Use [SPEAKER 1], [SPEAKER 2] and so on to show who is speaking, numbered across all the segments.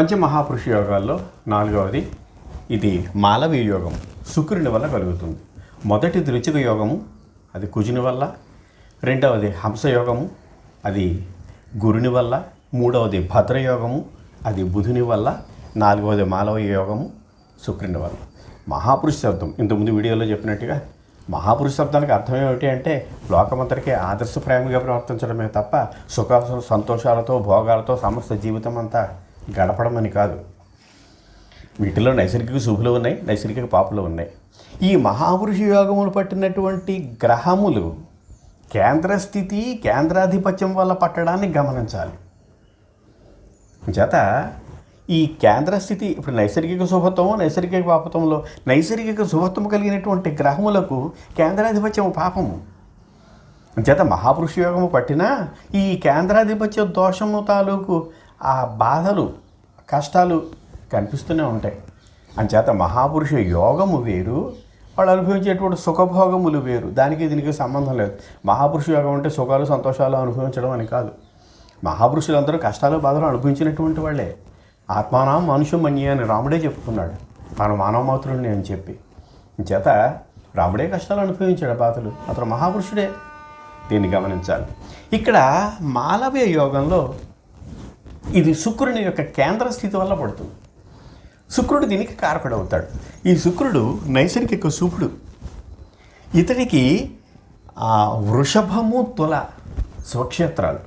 [SPEAKER 1] పంచమహాపురుష యోగాల్లో నాలుగవది ఇది మాలవీ యోగం శుక్రుని వల్ల కలుగుతుంది. మొదటిది రుచిక యోగము అది కుజుని వల్ల. రెండవది హంసయోగము అది గురుని వల్ల. మూడవది భద్రయోగము అది బుధుని వల్ల. నాలుగవది మాలవ యోగము శుక్రుని వల్ల. మహాపురుష శబ్దం. ఇంతకుముందు వీడియోలో చెప్పినట్టుగా మహాపురుష శబ్దానికి అర్థం ఏమిటి అంటే లోకమంతటికి ఆదర్శప్రాయంగా ప్రవర్తించడమే తప్ప సుఖ సంతోషాలతో భోగాలతో సమస్త జీవితం అంతా గడపడమని కాదు. వీటిలో నైసర్గిక శుభులు ఉన్నాయి నైసర్గిక పాపులు ఉన్నాయి. ఈ మహాపురుష యోగములు పట్టినటువంటి గ్రహములు కేంద్ర స్థితి కేంద్రాధిపత్యం వల్ల పట్టడాన్ని గమనించాలి. చేత ఈ కేంద్ర స్థితి ఇప్పుడు నైసర్గిక శుభత్వము నైసర్గిక పాపత్వంలో నైసర్గిక శుభత్వం కలిగినటువంటి గ్రహములకు కేంద్రాధిపత్యం పాపము. చేత మహాపురుష యోగము పట్టినా ఈ కేంద్రాధిపత్య దోషము తాలూకు ఆ బాధలు కష్టాలు కనిపిస్తూనే ఉంటాయి. అంచేత మహాపురుష యోగము వేరు వాళ్ళు అనుభవించేటువంటి సుఖభోగములు వేరు. దానికి దీనికి సంబంధం లేదు. మహాపురుష యోగం అంటే సుఖాలు సంతోషాలు అనుభవించడం అని కాదు. మహాపురుషులందరూ కష్టాలు బాధలు అనుభవించినటువంటి వాళ్ళే. ఆత్మానం మనుషు మన్య అని రాముడే చెప్పుకున్నాడు. తాను మానవ మాతృడిని అని చెప్పి. చేత రాముడే కష్టాలు అనుభవించాడు బాధలు. అతను మహాపురుషుడే దీన్ని గమనించాలి. ఇక్కడ మాలవ్య యోగంలో ఇది శుక్రుని యొక్క కేంద్ర స్థితి వల్ల పడుతుంది. శుక్రుడు దీనికి కారకుడు అవుతాడు. ఈ శుక్రుడు నైసర్గిక శుభుడు. ఇతడికి ఆ, వృషభము తుల స్వక్షేత్రాలు.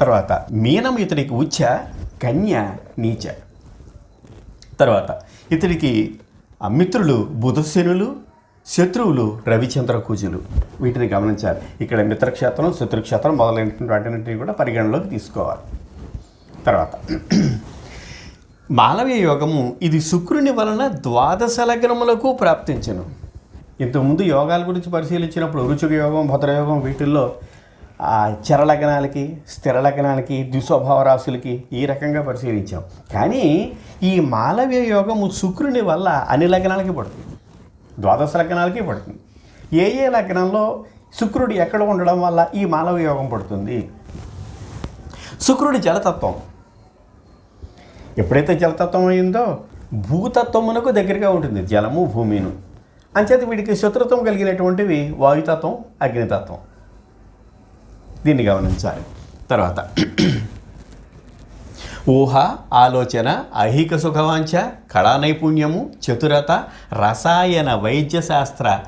[SPEAKER 1] తర్వాత మీనం ఇతడికి ఉచ్చ కన్య నీచ. తర్వాత ఇతడికి ఆ మిత్రులు బుధశనులు శత్రువులు రవిచంద్ర కూజులు. వీటిని గమనించాలి. ఇక్కడ మిత్రక్షేత్రం శత్రుక్షేత్రం మొదలైనటువంటి వాటిని కూడా పరిగణలోకి తీసుకోవాలి. తర్వాత. మాలవీయ యోగము ఇది శుక్రుని వలన ద్వాదశ లగ్నములకు ప్రాప్తించను. ఇంతకుముందు యోగాల గురించి పరిశీలించినప్పుడు రుచుక యోగం భద్రయోగం వీటిల్లో చరలగ్నాలకి చర దుస్వభావ స్థిర లగ్నాలకి ద్విస్వభావ రాశులకి ఈ రకంగా పరిశీలించాం. కానీ ఈ మాలవీయ యోగము శుక్రుని వల్ల అన్ని లగ్నాలకి పడుతుంది. ద్వాదశ లగ్నాలకి పడుతుంది. ఏ ఏ లగ్నంలో శుక్రుడు ఎక్కడ ఉండడం వల్ల ఈ మాలవీయ యోగం పడుతుంది? శుక్రుడి జలతత్వం. ఎప్పుడైతే జలతత్వం అయిందో భూతత్వమునకు దగ్గరగా ఉంటుంది జలము భూమిను. అంచేత వీడికి శత్రుత్వం కలిగినటువంటివి వాయుతత్వం అగ్నితత్వం. దీన్ని గమనించాలి. తర్వాత ఊహ ఆలోచన ఐహిక సుఖవాంఛ కళా నైపుణ్యము చతురత రసాయన వైద్య శాస్త్ర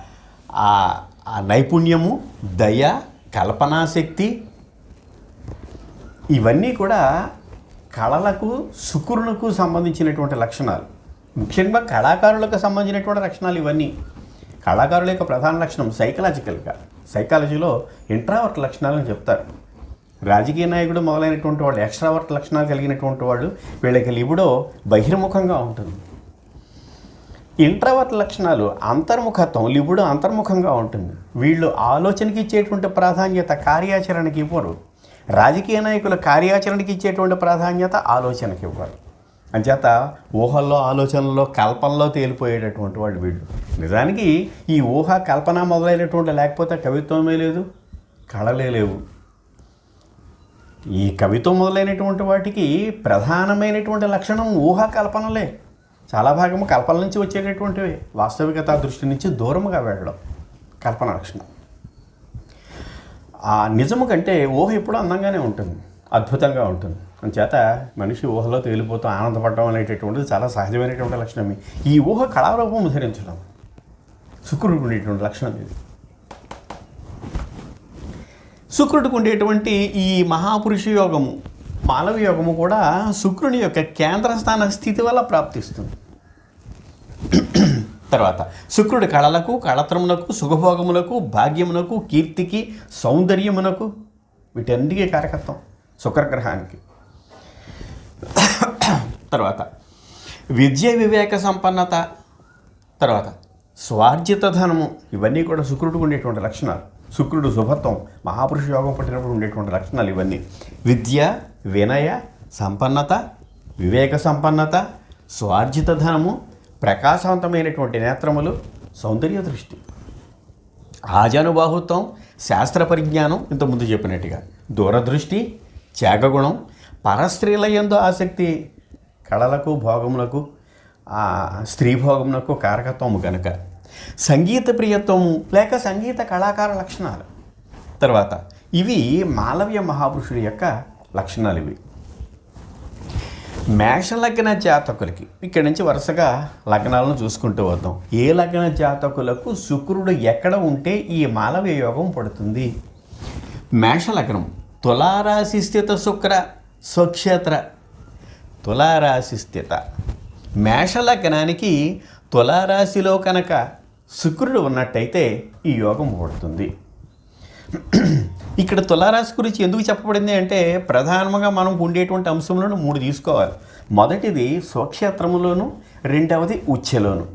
[SPEAKER 1] ఆ ఆ నైపుణ్యము దయ కల్పనాశక్తి ఇవన్నీ కూడా కళలకు శుకురులకు సంబంధించినటువంటి లక్షణాలు. ముఖ్యంగా కళాకారులకు సంబంధించినటువంటి లక్షణాలు ఇవన్నీ. కళాకారుల యొక్క ప్రధాన లక్షణం సైకలాజికల్గా. సైకాలజీలో ఇంట్రావర్ట్ లక్షణాలను చెప్తారు. రాజకీయ నాయకుడు మొదలైనటువంటి వాళ్ళు ఎక్స్ట్రావర్ట్ లక్షణాలు కలిగినటువంటి వాళ్ళు వీళ్ళకి లిబుడో బహిర్ముఖంగా ఉంటుంది. ఇంట్రావర్ట్ లక్షణాలు అంతర్ముఖత్వం లిబుడు అంతర్ముఖంగా ఉంటుంది. వీళ్ళు ఆలోచనకి ఇచ్చేటువంటి ప్రాధాన్యత కార్యాచరణకి ఇవ్వరు. రాజకీయ నాయకుల కార్యాచరణకి ఇచ్చేటువంటి ప్రాధాన్యత ఆలోచనకి ఇవ్వాలి. అంచేత ఊహల్లో ఆలోచనల్లో కల్పనలో తేలిపోయేటటువంటి వాళ్ళు వీళ్ళు. నిజానికి ఈ ఊహ కల్పన మొదలైనటువంటి లేకపోతే కవిత్వమే లేదు కళలే లేవు. ఈ కవిత్వం మొదలైనటువంటి వాటికి ప్రధానమైనటువంటి లక్షణం ఊహ కల్పనలే. చాలా భాగము కల్పన నుంచి వచ్చేటటువంటివి. వాస్తవికత దృష్టి నుంచి దూరముగా వెళ్ళడం కల్పన లక్షణం. ఆ నిజము కంటే ఊహ ఎప్పుడూ అందంగానే ఉంటుంది అద్భుతంగా ఉంటుంది. చేత మనిషి ఊహలో తేలిపోతూ ఆనందపడడం అనేటటువంటిది చాలా సహజమైనటువంటి లక్షణం. ఈ ఊహ కళారూపం ధరించడం శుక్రుడికి ఉండేటువంటి లక్షణం ఇది. శుక్రుడికి ఉండేటువంటి ఈ మహాపురుష యోగము మానవ యోగము కూడా శుక్రుని యొక్క కేంద్ర స్థాన స్థితి వల్ల ప్రాప్తిస్తుంది. తర్వాత. శుక్రుడు కళలకు కళత్రమునకు సుఖభోగములకు భాగ్యమునకు కీర్తికి సౌందర్యమునకు వీటన్నిటికీ కారకత్వం శుక్రగ్రహానికి. తర్వాత. విద్య వివేక సంపన్నత. తర్వాత. స్వార్జిత ధనము. ఇవన్నీ కూడా శుక్రుడికి ఉండేటువంటి లక్షణాలు. శుక్రుడు శుభత్వం మహాపురుష యోగం పట్టినప్పుడు ఉండేటువంటి లక్షణాలు ఇవన్నీ. విద్య వినయ సంపన్నత వివేక సంపన్నత స్వార్జిత ధనము ప్రకాశవంతమైనటువంటి నేత్రములు సౌందర్య దృష్టి. ఆజానుబాహుత్వం శాస్త్ర పరిజ్ఞానం ఇంతకుముందు చెప్పినట్టుగా. దూరదృష్టి త్యాగగుణం పరస్త్రీల ఎందు ఆసక్తి కళలకు భోగములకు స్త్రీ భోగములకు కారకత్వము కనుక సంగీత ప్రియత్వము లేక సంగీత కళాకార లక్షణాలు. తర్వాత ఇవి మాలవ్య మహాపురుషుడి యొక్క లక్షణాలు ఇవి. మేష లగ్న జాతకులకి ఇక్కడి నుంచి వరుసగా లగ్నాలను చూసుకుంటూ వద్దాం. ఏ లగ్న జాతకులకు శుక్రుడు ఎక్కడ ఉంటే ఈ మాలవ యోగం పడుతుంది? మేషలగ్నం తులారాశి స్థిత శుక్ర స్వక్షేత్ర. తులారాశి స్థిత. మేషలగ్నానికి తులారాశిలో కనుక శుక్రుడు ఉన్నట్టయితే ఈ యోగం పడుతుంది. ఇక్కడ తులారాశి గురించి ఎందుకు చెప్పబడింది అంటే ప్రధానంగా మనం ఉండేటువంటి అంశంలోనూ మూడు తీసుకోవాలి. మొదటిది స్వక్షేత్రములోను రెండవది ఉచ్ఛలోను.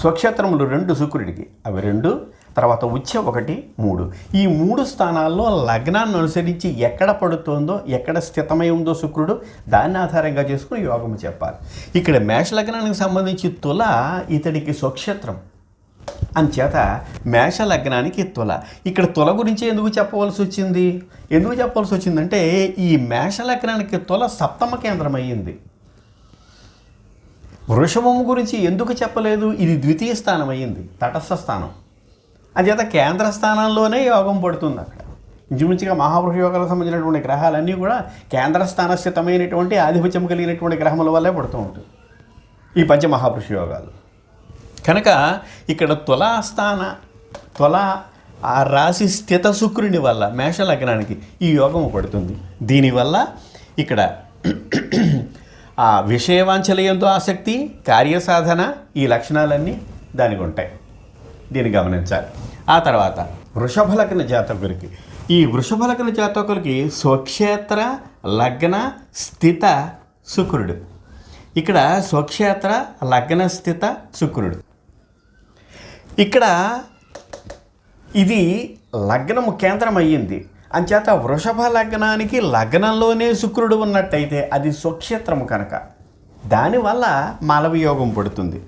[SPEAKER 1] స్వక్షేత్రములు రెండు శుక్రుడికి అవి రెండు తర్వాత ఉచ్చ ఒకటి మూడు. ఈ మూడు స్థానాల్లో లగ్నాన్ని అనుసరించి ఎక్కడ పడుతోందో ఎక్కడ స్థితమై ఉందో శుక్రుడు దాన్ని ఆధారంగా చేసుకుని యోగము చెప్పాలి. ఇక్కడ మేష లగ్నానికి సంబంధించి తుల ఇతడికి స్వక్షేత్రం. అంచేత మేష లగ్నానికి తుల. ఇక్కడ తుల గురించి ఎందుకు చెప్పవలసి వచ్చింది? ఎందుకు చెప్పవలసి వచ్చిందంటే ఈ మేష లగ్నానికి తుల సప్తమ కేంద్రం అయ్యింది వృషభము గురించి ఎందుకు చెప్పలేదు? ఇది ద్వితీయ స్థానం అయ్యింది తటస్థ స్థానం. అంచేత కేంద్ర స్థానంలోనే యోగం పడుతుంది అక్కడ. ఇంచుమించుగా మహాపురుష యోగాలకు సంబంధించినటువంటి గ్రహాలన్నీ కూడా కేంద్ర స్థాన ఆధిపత్యం కలిగినటువంటి గ్రహముల వల్లే పడుతూ ఉంటుంది ఈ పంచమహాపురుష యోగాలు. కనుక ఇక్కడ తులాస్థాన తుల ఆ రాశి స్థిత శుక్రుని వల్ల మేష లగ్నానికి ఈ యోగము పడుతుంది. దీనివల్ల ఇక్కడ ఆ విషయవాంఛలయంతో ఆసక్తి కార్యసాధన ఈ లక్షణాలన్నీ దానికి ఉంటాయి. దీన్ని గమనించాలి. ఆ తర్వాత వృషభ లగ్న జాతకులకి ఈ వృషభ లగ్న జాతకులకి స్వక్షేత్ర లగ్న స్థిత శుక్రుడు. ఇక్కడ స్వక్షేత్ర లగ్న స్థిత శుక్రుడు. ఇక్కడ ఇది లగ్నము కేంద్రం అయ్యింది అంచేత వృషభ లగ్నానికి లగ్నంలోనే శుక్రుడు ఉన్నట్టయితే అది స్వక్షేత్రము కనుక. దానివల్ల మాలవయోగం పడుతుంది.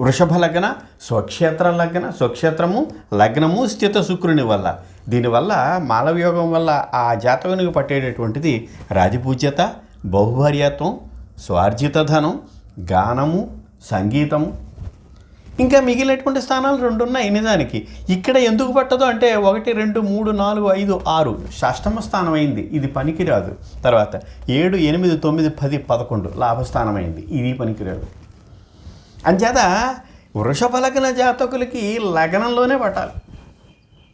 [SPEAKER 1] వృషభ లగ్న స్వక్షేత్ర లగ్న స్వక్షేత్రము లగ్నము స్థిత శుక్రుని వల్ల. దీనివల్ల మాలవయోగం వల్ల ఆ జాతకునికి పట్టేటటువంటిది రాజపూజ్యత బహుభార్యత్వం స్వార్జిత ధనం గానము సంగీతము ఇంకా మిగిలినటువంటి స్థానాలు రెండు ఉన్నాయి నిజానికి. ఇక్కడ ఎందుకు పట్టదు అంటే ఒకటి రెండు మూడు నాలుగు ఐదు ఆరు. షష్టమ స్థానం అయింది ఇది పనికిరాదు. తర్వాత ఏడు ఎనిమిది తొమ్మిది పది పదకొండు లాభస్థానం అయింది ఇది పనికిరాదు. అంచేత వృషభ లగ్న జాతకులకి లగ్నంలోనే పట్టాలి.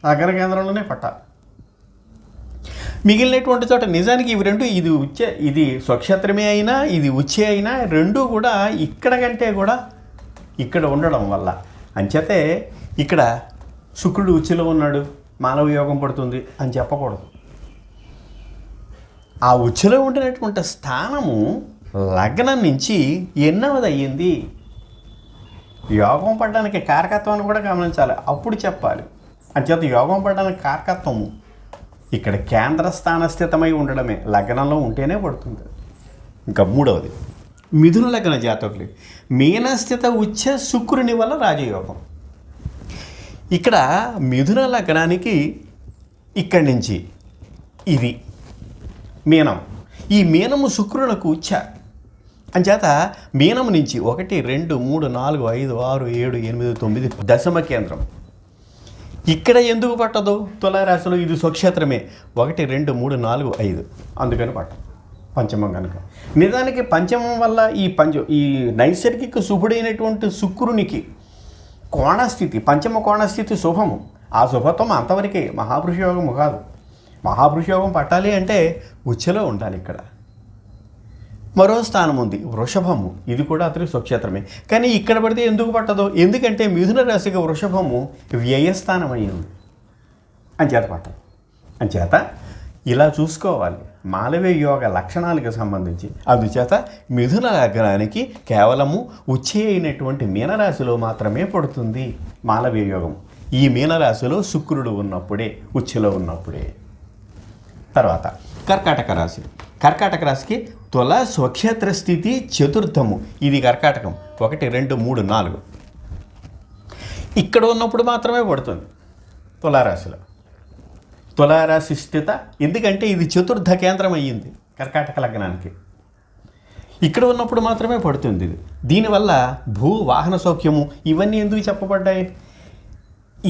[SPEAKER 1] లగ్న కేంద్రంలోనే పట్టాలి. మిగిలినటువంటి చోట నిజానికి ఇవి రెండు ఇది ఉచ్చే ఇది స్వక్షేత్రమే అయినా ఇది ఉచ్చే అయినా రెండు కూడా ఇక్కడ కంటే కూడా ఇక్కడ ఉండడం వల్ల. అంచేతే ఇక్కడ శుక్రుడు ఉచ్చులో ఉన్నాడు మానవ యోగం పడుతుంది అని చెప్పకూడదు. ఆ ఉచ్చులో ఉండినటువంటి స్థానము లగ్నం నుంచి ఎన్నవది అయ్యింది. యోగం పడడానికి కారకత్వాన్ని కూడా గమనించాలి. అప్పుడు చెప్పాలి. అంచేత యోగం పడడానికి కారకత్వము ఇక్కడ కేంద్ర స్థానస్థితమై ఉండడమే. లగ్నంలో ఉంటేనే పడుతుంది. ఇంకా మూడవది. మిథున లగ్న జాతకులు. మీనస్థిత ఉచ్చ శుక్రుని వల్ల రాజయోగం. ఇక్కడ మిథున లగ్నానికి ఇక్కడి నుంచి ఇది మీనం. ఈ మీనము శుక్రునకు ఉచ్చ. అంచేత మీనము నుంచి ఒకటి రెండు మూడు నాలుగు ఐదు ఆరు ఏడు ఎనిమిది తొమ్మిది దశమ కేంద్రం. ఇక్కడ ఎందుకు పట్టదు? తులారాశిలో ఇది స్వక్షేత్రమే. ఒకటి రెండు మూడు నాలుగు ఐదు. అందుకని పట్టదు. పంచమం కనుక. నిజానికి పంచమం వల్ల ఈ పంచ ఈ నైసర్గిక శుభుడైనటువంటి శుక్రునికి కోణస్థితి పంచమ కోణస్థితి శుభము. ఆ శుభత్వం అంతవరకే మహాపురుషయోగము కాదు. మహాపురుషయోగం పట్టాలి అంటే ఉచ్చలో ఉండాలి ఇక్కడ. మరో స్థానం ఉంది వృషభము. ఇది కూడా అతని స్వక్షేత్రమే. కానీ ఇక్కడ పడితే ఎందుకు పట్టదు? ఎందుకంటే మిథున రాశికి వృషభము వ్యయస్థానం అయ్యింది అంచేత పట్టదు. అంచేత ఇలా చూసుకోవాలి. మాలవీ యోగ లక్షణాలకు సంబంధించి అందుచేత మిథున లగ్నానికి కేవలము ఉచ్చే అయినటువంటి మీనరాశిలో మాత్రమే పడుతుంది మాలవ్య యోగం. ఈ మీనరాశిలో శుక్రుడు ఉన్నప్పుడే ఉచ్చలో ఉన్నప్పుడే. తర్వాత కర్కాటక రాశి. కర్కాటక రాశికి తుల స్వక్షేత్ర స్థితి చతుర్థము. ఇది కర్కాటకం. ఒకటి రెండు మూడు నాలుగు. ఇక్కడ ఉన్నప్పుడు మాత్రమే పడుతుంది తులారాశిలో. తులారాశి స్థిత ఎందుకంటే ఇది చతుర్థ కేంద్రం అయ్యింది కర్కాటక లగ్నానికి. ఇక్కడ ఉన్నప్పుడు మాత్రమే పడుతుంది ఇది. దీనివల్ల భూ వాహన సౌఖ్యము ఇవన్నీ ఎందుకు చెప్పబడ్డాయి?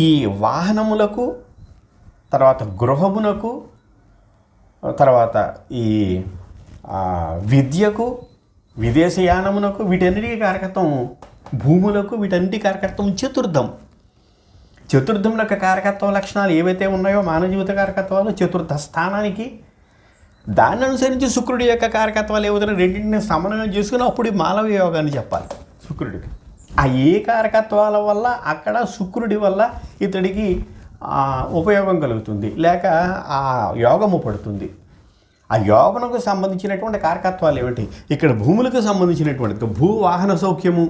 [SPEAKER 1] ఈ వాహనములకు తర్వాత గృహమునకు తర్వాత ఈ విద్యకు విదేశయానమునకు వీటన్నిటికీ కారకత్వం భూములకు వీటన్నిటి కారకత్వం చతుర్థం. చతుర్థం యొక్క కారకత్వ లక్షణాలు ఏవైతే ఉన్నాయో మానవ జీవిత కారకత్వాలు చతుర్థ స్థానానికి దాన్ని అనుసరించి శుక్రుడి యొక్క కారకత్వాలు ఏవైతే రెండింటిని సమన్వయం చేసుకుని అప్పుడు మానవ యోగాన్ని చెప్పాలి. శుక్రుడికి. ఆ ఏ కారకత్వాల వల్ల అక్కడ శుక్రుడి వల్ల ఇతడికి ఉపయోగం కలుగుతుంది. లేక ఆ యోగము పడుతుంది. ఆ యోగనకు సంబంధించినటువంటి కారకత్వాలు ఏమిటి? ఇక్కడ భూములకు సంబంధించినటువంటి భూ వాహన సౌఖ్యము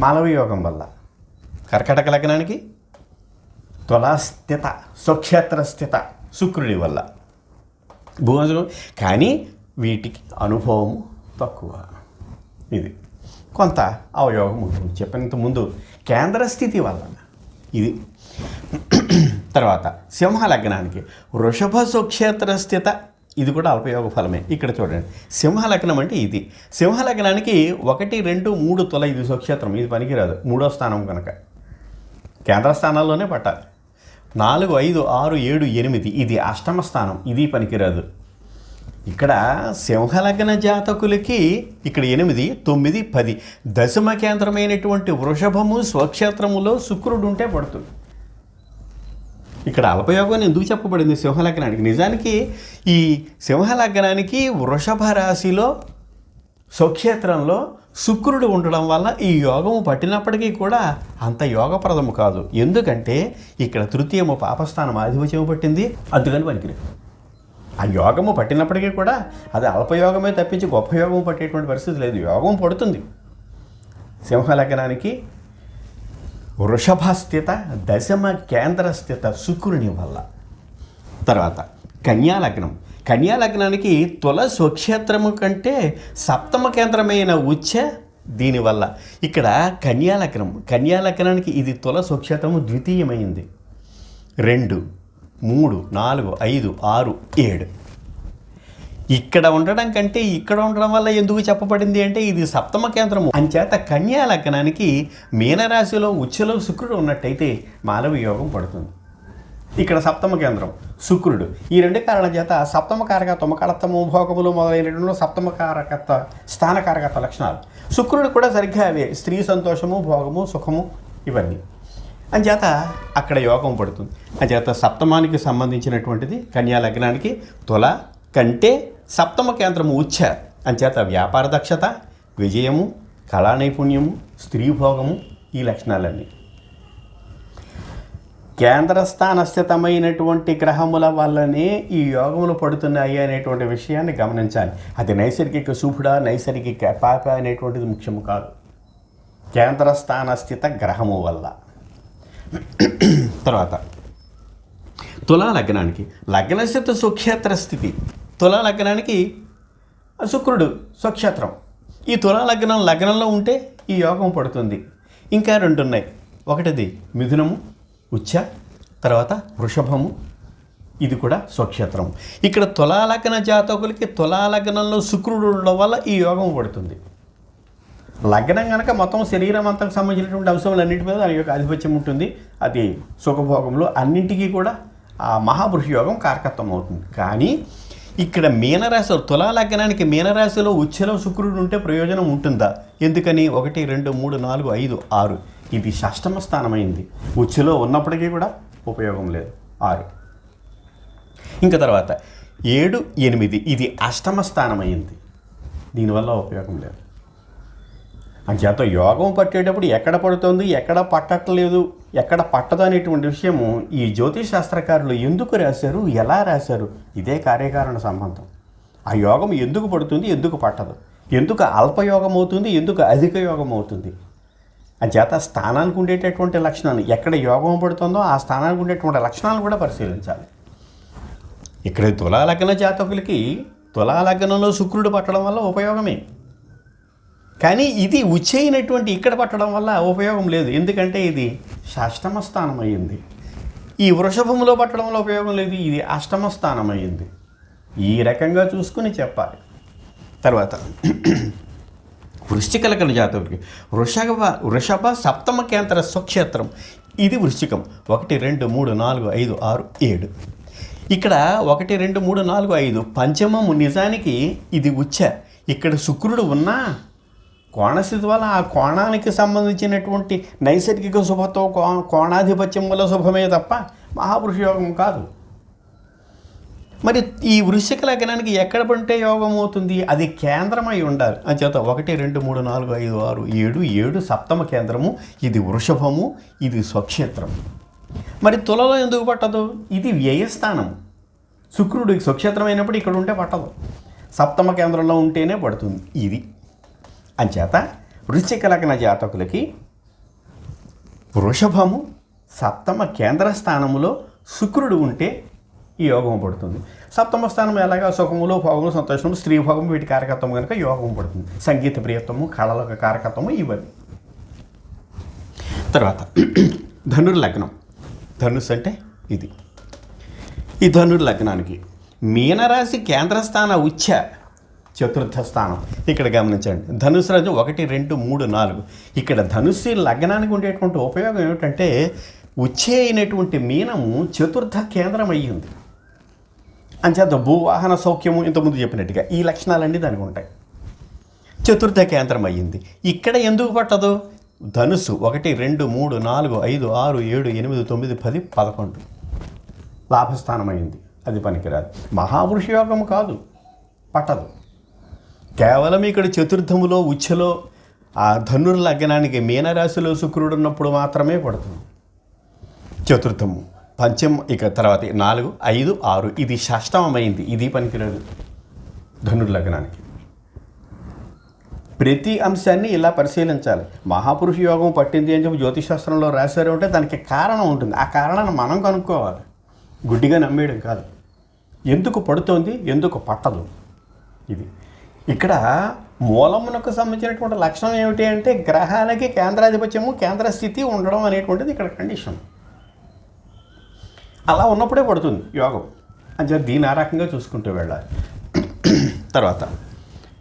[SPEAKER 1] మానవ యోగం వల్ల. కర్కటక లగ్నానికి తులాస్థిత స్వక్షేత్ర స్థిత శుక్రుడి వల్ల. భువన కానీ వీటికి అనుభవం తక్కువ. ఇది కొంత అవయోగం ఉంటుంది చెప్పినంత ముందు కేంద్ర స్థితి వల్ల. ఇది తర్వాత సింహ లగ్నానికి వృషభ సుక్షేత్ర స్థిత ఇది కూడా అల్పయోగ ఫలమే. ఇక్కడ చూడండి సింహ లగ్నం అంటే ఇది. సింహ లగ్నానికి ఒకటి రెండు మూడు తుల ఇది సుక్షేత్రం ఇది పనికిరాదు. మూడో స్థానం కనుక. కేంద్ర స్థానాల్లోనే పట్టాలి. నాలుగు ఐదు ఆరు ఏడు ఎనిమిది. ఇది అష్టమ స్థానం. ఇది పనికిరాదు. ఇక్కడ సింహలగ్న జాతకులకి ఇక్కడ ఎనిమిది తొమ్మిది పది. దశమ కేంద్రమైనటువంటి వృషభము స్వక్షేత్రములో శుక్రుడు ఉంటే పడుతుంది. ఇక్కడ అల్పయోగం ఎందుకు చెప్పబడింది సింహలగ్నానికి? నిజానికి ఈ సింహలగ్నానికి వృషభ రాశిలో స్వక్షేత్రంలో శుక్రుడు ఉండడం వల్ల ఈ యోగము పట్టినప్పటికీ కూడా అంత యోగప్రదము కాదు. ఎందుకంటే ఇక్కడ తృతీయము పాపస్థానం ఆధిపత్యము పట్టింది. అందుకని పనికిరి ఆ యోగము పట్టినప్పటికీ కూడా అది అల్పయోగమే తప్పించి గొప్ప యోగం పట్టేటువంటి పరిస్థితి లేదు. యోగం పడుతుంది. సింహలగ్నానికి వృషభస్థిత దశమ కేంద్ర స్థిత శుక్రుని వల్ల. తర్వాత కన్యాలగ్నం. కన్యా లగ్నానికి తుల స్వక్షేత్రము కంటే సప్తమ కేంద్రమైన ఉచ్చ దీనివల్ల. ఇక్కడ కన్యా లగ్నం కన్యా లగ్నానికి ఇది తుల స్వక్షేత్రము ద్వితీయమైంది. రెండు మూడు నాలుగు ఐదు ఆరు ఏడు. ఇక్కడ ఉండడం కంటే ఇక్కడ ఉండడం వల్ల ఎందుకు చెప్పబడింది అంటే ఇది సప్తమ కేంద్రము. అంచేత కన్యా లగ్నానికి మీనరాశిలో ఉచ్చలో శుక్రుడు ఉన్నట్టయితే మానవ యోగం పడుతుంది. ఇక్కడ సప్తమ కేంద్రం శుక్రుడు. ఈ రెండు కారణాల చేత సప్తమ కారక కడతము భోగములు మొదలైనటువంటి సప్తమ కారకత్వ స్థాన కారకత్వ లక్షణాలు. శుక్రుడు కూడా సరిగ్గా అవే స్త్రీ సంతోషము భోగము సుఖము ఇవన్నీ. అంచేత అక్కడ యోగం పడుతుంది. అంచేత సప్తమానికి సంబంధించినటువంటిది కన్యా లగ్నానికి తుల కంటే సప్తమ కేంద్రము ఉచ్చ. అంచేత వ్యాపార దక్షత విజయము కళా నైపుణ్యము స్త్రీ భోగము ఈ లక్షణాలన్నీ. కేంద్రస్థానస్థితమైనటువంటి గ్రహముల వల్లనే ఈ యోగములు పడుతున్నాయి అనేటువంటి విషయాన్ని గమనించాలి. అది నైసర్గిక శుభుడ నైసర్గిక పాప అనేటువంటిది ముఖ్యము కాదు. కేంద్రస్థానస్థిత గ్రహము వల్ల. తర్వాత తులా లగ్నానికి లగ్నస్థిత సుక్షేత్ర స్థితి. తులా లగ్నానికి శుక్రుడు స్వక్షేత్రం. ఈ తులా లగ్నం లగ్నంలో ఉంటే ఈ యోగం పడుతుంది. ఇంకా రెండు ఉన్నాయి ఒకటిది మిథునము ఉచ్చ తర్వాత వృషభము. ఇది కూడా స్వక్షేత్రము. ఇక్కడ తులాలగ్న జాతకులకి తులాలగ్నంలో శుక్రుడు ఉండడం వల్ల ఈ యోగం పడుతుంది. లగ్నం కనుక మొత్తం శరీరం అంతకు సంబంధించినటువంటి అంశములన్నింటి మీద దాని యొక్క ఆధిపత్యం ఉంటుంది. అది సుఖభోగంలో అన్నింటికీ కూడా ఆ మహాపురుష యోగం కారకత్వం అవుతుంది. కానీ ఇక్కడ మీనరాశి తులాలగ్నానికి మీనరాశిలో ఉచ్చలో శుక్రుడు ఉంటే ప్రయోజనం ఉంటుందా? ఎందుకని? ఒకటి రెండు మూడు నాలుగు ఐదు ఆరు. ఇది షష్టమ స్థానమైంది. ఉచ్చులో ఉన్నప్పటికీ కూడా ఉపయోగం లేదు. ఆరు. ఇంకా తర్వాత ఏడు ఎనిమిది ఇది అష్టమ స్థానమైంది. దీనివల్ల ఉపయోగం లేదు. అంచేత యోగం పట్టేటప్పుడు ఎక్కడ పడుతుంది ఎక్కడ పట్టట్లేదు ఎక్కడ పట్టదు అనేటువంటి విషయము ఈ జ్యోతిష్ శాస్త్రకారులు ఎందుకు రాశారు ఎలా రాశారు ఇదే కార్యకారణ సంబంధం. ఆ యోగం ఎందుకు పడుతుంది ఎందుకు పట్టదు? ఎందుకు అల్పయోగం అవుతుంది ఎందుకు అధిక యోగం అవుతుంది? అంచేత స్థానానికి ఉండేటటువంటి లక్షణాలు ఎక్కడ యోగం పడుతుందో ఆ స్థానానికి ఉండేటువంటి లక్షణాలు కూడా పరిశీలించాలి. ఇక్కడ తులాలగ్న జాతకులకి తులాలగ్నంలో శుక్రుడు పట్టడం వల్ల ఉపయోగమే. కానీ ఇది ఉచ్చైనటువంటి ఇక్కడ పట్టడం వల్ల ఉపయోగం లేదు. ఎందుకంటే ఇది షష్టమ స్థానం అయ్యింది ఈ వృషభములో పట్టడం వల్ల ఉపయోగం లేదు. ఇది అష్టమ స్థానం అయ్యింది ఈ రకంగా చూసుకుని చెప్పాలి. తర్వాత వృశ్చిక లగ్న జాతకుడికి. వృషభ వృషభ సప్తమ కేంద్ర స్వక్షేత్రం. ఇది వృశ్చికం. ఒకటి రెండు మూడు నాలుగు ఐదు ఆరు ఏడు. ఇక్కడ ఒకటి రెండు మూడు నాలుగు ఐదు పంచమము నిజానికి ఇది ఉచ్చ. ఇక్కడ శుక్రుడు ఉన్నా కోణస్థితి వల్ల ఆ కోణానికి సంబంధించినటువంటి నైసర్గిక శుభతో కో కోణాధిపత్యం వల్ల శుభమే తప్ప మహాపురుష యోగం కాదు. మరి ఈ వృశ్చిక లగ్నానికి ఎక్కడ పడితే యోగం అవుతుంది? అది కేంద్రమై ఉండాలి. అంచేత ఒకటి రెండు మూడు నాలుగు ఐదు ఆరు ఏడు ఏడు సప్తమ కేంద్రము. ఇది వృషభము ఇది స్వక్షేత్రం మరి తులలో ఎందుకు పట్టదు? ఇది వ్యయస్థానం శుక్రుడు స్వక్షేత్రం అయినప్పుడు ఇక్కడ ఉంటే పట్టదు. సప్తమ కేంద్రంలో ఉంటేనే పడుతుంది ఇది. అంచేత వృశ్చిక లగ్న జాతకులకి వృషభము సప్తమ కేంద్ర స్థానములో శుక్రుడు ఉంటే ఈ యోగం పడుతుంది. సప్తమ స్థానం ఎలాగా? సుఖములు భోగము సంతోషము స్త్రీ భోగము వీటి కారకత్వం కనుక యోగం పడుతుంది. సంగీత ప్రియత్వము కళల కారకత్వము ఇవన్నీ. తర్వాత ధనుర్ లగ్నం. ధనుస్ అంటే ఇది. ఈ ధనుర్ లగ్నానికి మీనరాశి కేంద్రస్థాన ఉచ్చ చతుర్థ స్థానం. ఇక్కడ గమనించండి. ధనుసు రాజు ఒకటి రెండు మూడు నాలుగు. ఇక్కడ ధనుస్సు లగ్నానికి ఉండేటువంటి ఉపయోగం ఏమిటంటే ఉచ్చే అయినటువంటి మీనము చతుర్థ కేంద్రం అయ్యింది అంచేత భూవాహన సౌఖ్యము ఇంతకుముందు చెప్పినట్టుగా ఈ లక్షణాలన్నీ దానికి ఉంటాయి. చతుర్థ కేంద్రం అయ్యింది. ఇక్కడ ఎందుకు పట్టదు? ధనుసు ఒకటి రెండు మూడు నాలుగు ఐదు ఆరు ఏడు ఎనిమిది తొమ్మిది పది పదకొండు. లాభస్థానం అయింది అది పనికిరాదు. మహాపురుష యోగము కాదు. పట్టదు. కేవలం ఇక్కడ చతుర్థములో ఉచ్చలో ఆ ధనుర్ లగ్నానికి మీనరాశిలో శుక్రుడు ఉన్నప్పుడు మాత్రమే పడుతుంది. చతుర్థము. పంచం ఇక తర్వాత నాలుగు ఐదు ఆరు. ఇది షష్టమమైంది. ఇది పనికిరాదు. ధనుర్ లగ్నానికి. ప్రతి అంశాన్ని ఇలా పరిశీలించాలి. మహాపురుష యోగం పట్టింది అని చెప్పి జ్యోతిశాస్త్రంలో రాశారు అంటే దానికి కారణం ఉంటుంది. ఆ కారణాన్ని మనం కనుక్కోవాలి. గుడ్డిగా నమ్మేయడం కాదు. ఎందుకు పడుతోంది? ఎందుకు పట్టదు? ఇది. ఇక్కడ మూలమునకు సంబంధించినటువంటి లక్షణం ఏమిటి అంటే గ్రహాలకి కేంద్రాధిపత్యము కేంద్ర స్థితి ఉండడం అనేటువంటిది ఇక్కడ కండిషన్. అలా ఉన్నప్పుడే పడుతుంది యోగం. అని చెప్పి దీని ఆ రకంగా చూసుకుంటూ వెళ్ళాలి. తర్వాత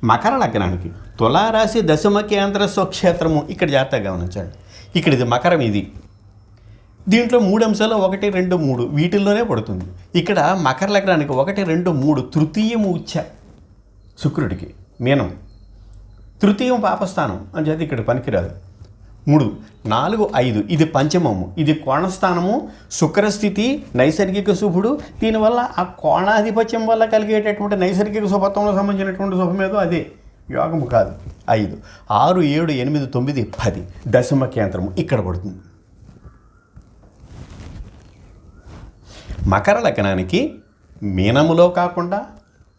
[SPEAKER 1] మకర లగ్నానికి తులారాశి దశమ కేంద్ర స్వక్షేత్రము ఇక్కడ జాగ్రత్తగా గమనించండి. ఇక్కడ ఇది మకరం ఇది. దీంట్లో మూడు అంశాలు ఒకటి రెండు మూడు వీటిల్లోనే పడుతుంది. ఇక్కడ మకర లగ్నానికి ఒకటి రెండు మూడు తృతీయము ఉచ్చ శుక్రుడికి మీనం. తృతీయం పాపస్థానం అని చెప్పి ఇక్కడ పనికిరాదు. మూడు నాలుగు ఐదు. ఇది పంచమము. ఇది కోణస్థానము. శుక్రస్థితి నైసర్గిక శుభుడు. దీనివల్ల ఆ కోణాధిపత్యం వల్ల కలిగేటటువంటి నైసర్గిక శుభత్వంలో సంబంధించినటువంటి శుభమేదో అదే. యోగము కాదు. ఐదు ఆరు ఏడు ఎనిమిది తొమ్మిది పది. దశమ కేంద్రము. ఇక్కడ పడుతుంది. మకర లగ్నానికి మీనములో కాకుండా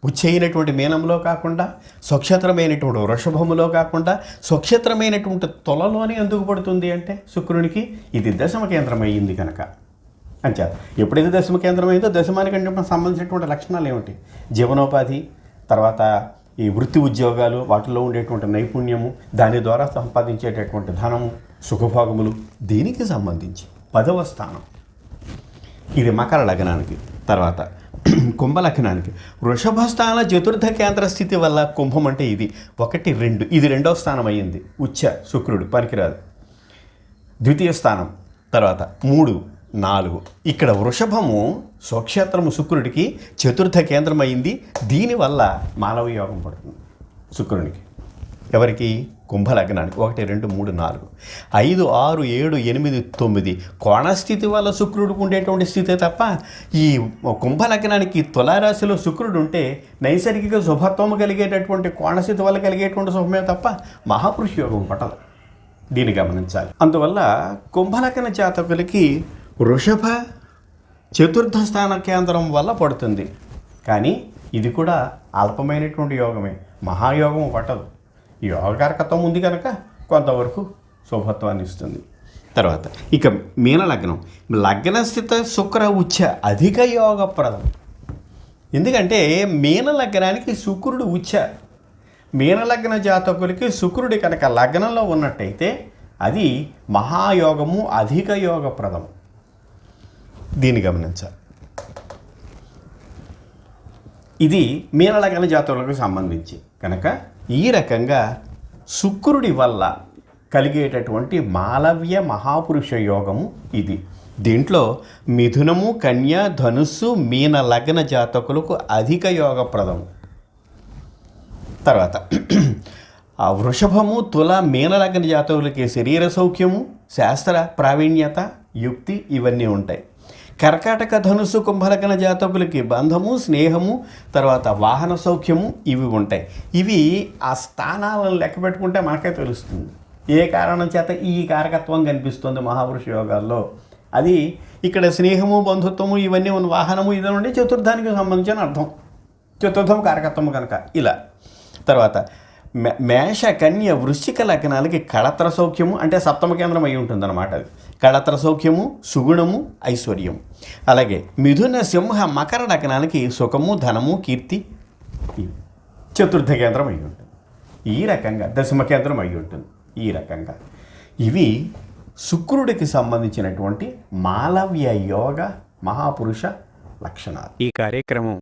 [SPEAKER 1] ఉచ్చైనటువంటి మీనంలో కాకుండా స్వక్షేత్రమైనటువంటి వృషభములో కాకుండా స్వక్షేత్రమైనటువంటి తొలలోనే ఎందుకు పడుతుంది అంటే శుక్రునికి ఇది దశమ కేంద్రం అయ్యింది కనుక అంచేత ఎప్పుడైతే దశమ కేంద్రం అయిందో దశమానికి సంబంధించినటువంటి లక్షణాలు ఏమిటి? జీవనోపాధి తర్వాత ఈ వృత్తి ఉద్యోగాలు వాటిలో ఉండేటువంటి నైపుణ్యము దాని ద్వారా సంపాదించేటటువంటి ధనము సుఖభోగములు దీనికి సంబంధించి పదవ స్థానం. ఇది మకర లగ్నానికి. తర్వాత కుంభలగ్నానికి. వృషభ స్థాన చతుర్థ కేంద్ర స్థితి వల్ల కుంభం అంటే ఇది. ఒకటి రెండు. ఇది రెండవ స్థానం అయ్యింది. ఉచ్చ శుక్రుడు. పనికిరాదు. ద్వితీయ స్థానం. తర్వాత మూడు నాలుగు. ఇక్కడ వృషభము స్వక్షేత్రము శుక్రుడికి చతుర్థ కేంద్రం అయింది దీనివల్ల మానవ యోగం పడుతుంది శుక్రునికి. ఎవరికి? కుంభలగ్నానికి. ఒకటి రెండు మూడు నాలుగు. ఐదు ఆరు ఏడు ఎనిమిది తొమ్మిది. కోణస్థితి వల్ల శుక్రుడికి ఉండేటువంటి స్థితే తప్ప ఈ కుంభలగ్నానికి తులారాశిలో శుక్రుడు ఉంటే నైసర్గిక శుభత్వము కలిగేటటువంటి కోణస్థితి వల్ల కలిగేటువంటి శుభమే తప్ప మహాపురుష యోగం పట్టదు. దీన్ని గమనించాలి. అందువల్ల కుంభలగ్న జాతకులకి వృషభ చతుర్థ స్థాన కేంద్రం వల్ల పడుతుంది. కానీ ఇది కూడా అల్పమైనటువంటి యోగమే. మహాయోగం పట్టదు. యోగకారకత్వం ఉంది కనుక కొంతవరకు శుభత్వాన్ని ఇస్తుంది. తర్వాత ఇక మీన లగ్నం. లగ్నస్థిత శుక్ర ఉచ్చ అధిక యోగప్రదం. ఎందుకంటే మీన లగ్నానికి శుక్రుడు ఉచ్చ. మీనలగ్న జాతకులకి శుక్రుడి కనుక లగ్నంలో ఉన్నట్టయితే అది మహాయోగము అధిక యోగప్రదం. దీన్ని గమనించాలి. ఇది మీనలగన జాతకులకు సంబంధించి. కనుక ఈ రకంగా శుక్రుడి వల్ల కలిగేటటువంటి మాలవ్య మహాపురుష యోగము ఇది. దీంట్లో మిథునము కన్య ధనుస్సు మీన లగ్న జాతకులకు అధిక యోగప్రదం తర్వాత ఆ వృషభము తుల మీనలగ్న జాతకులకి శరీర సౌఖ్యము శాస్త్ర ప్రావీణ్యత యుక్తి ఇవన్నీ ఉంటాయి. కర్కాటక ధనుసు కుంభలగ్న జాతకులకి బంధము స్నేహము తర్వాత వాహన సౌఖ్యము ఇవి ఉంటాయి. ఇవి ఆ స్థానాలను లెక్క పెట్టుకుంటే మనకే తెలుస్తుంది. ఏ కారణం చేత ఈ కారకత్వం కనిపిస్తుంది మహాపురుష యోగాల్లో? అది ఇక్కడ స్నేహము బంధుత్వము ఇవన్నీ ఉన్న వాహనము ఇది నుండి చతుర్థానికి సంబంధించిన అర్థం. చతుర్థం కారకత్వం కనుక ఇలా. తర్వాత మేష కన్య వృశ్చిక లగ్నాలకి కళత్ర సౌఖ్యము అంటే సప్తమ కేంద్రం అయి ఉంటుందన్నమాట అది. కళత్ర సౌఖ్యము సుగుణము ఐశ్వర్యము. అలాగే మిథున సింహ మకర లగ్నాలకి సుఖము ధనము కీర్తి చతుర్థ కేంద్రం అయి ఉంటుంది. ఈ రకంగా దశమ కేంద్రం అయి ఉంటుంది. ఈ రకంగా. ఇవి శుక్రుడికి సంబంధించినటువంటి మాలవ్య యోగ మహాపురుష లక్షణాలు.
[SPEAKER 2] ఈ కార్యక్రమం